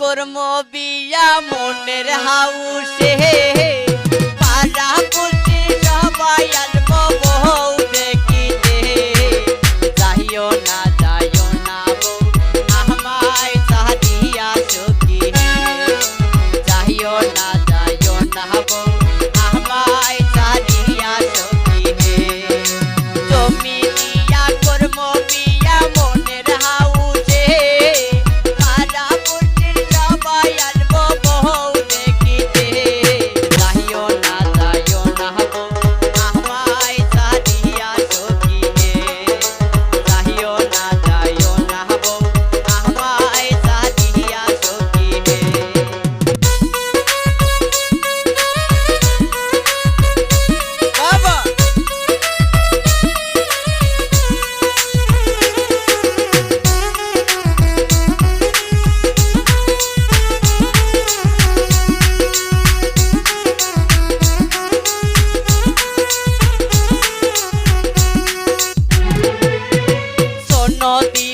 করমো বিয়া মনের হাউসে। পাড়া পুষি সবাই not be